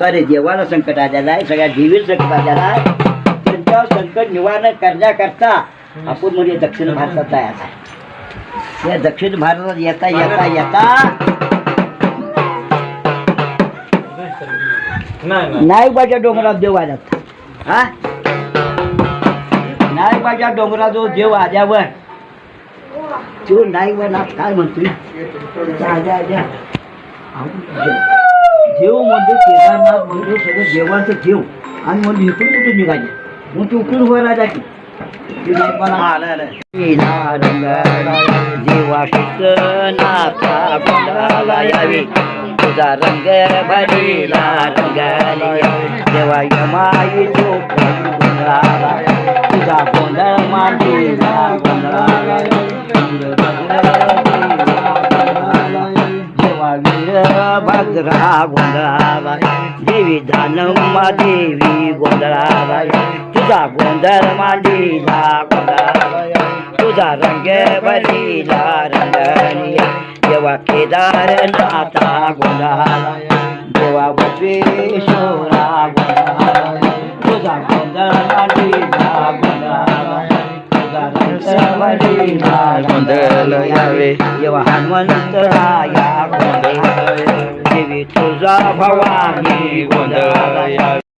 सारे देवाला संकट आलेलं आहे सगळ्या देवीला संकट आलेलं आहे. त्यांच्यावर संकट निवारण करण्याकरता आपण म्हणजे दक्षिण भारतात आहे. या दक्षिण भारतात येता येता येता नाईबाच्या डोंगरात देव आल्यात. हा? नाईबाच्या डोंगरात जो देव आल्यावर. तो नाईबानाथ काय म्हणतोय? देव म्हणजे केदारनाथ म्हणजे सगळं देवाचं देव आणि म्हणजे इकडून कुठे निघाले? मग ते उकडून वर आला की ते नाईबाला नीला रंगाला देवा नाथा गुंडाला यावी तुझा रंग भरीला रंगाली देवा यमाई तो भद्रा गोंधळाला देवी धानम्मा देवी गोंधळाला तुझा गोंधळ मांडीला गोंधळाला तुझा रंग भरीला रंगलिया देवा केदारनाथा गोंधळाला देवा बसवेश्वरा गोंधळाला तुझा गोंधळ मांडीला गोंधळाला तुझा रंग भरीला गोंधळ यावे. देवा हनुमंतराया गोंधळ माझा भवानी गोंधळ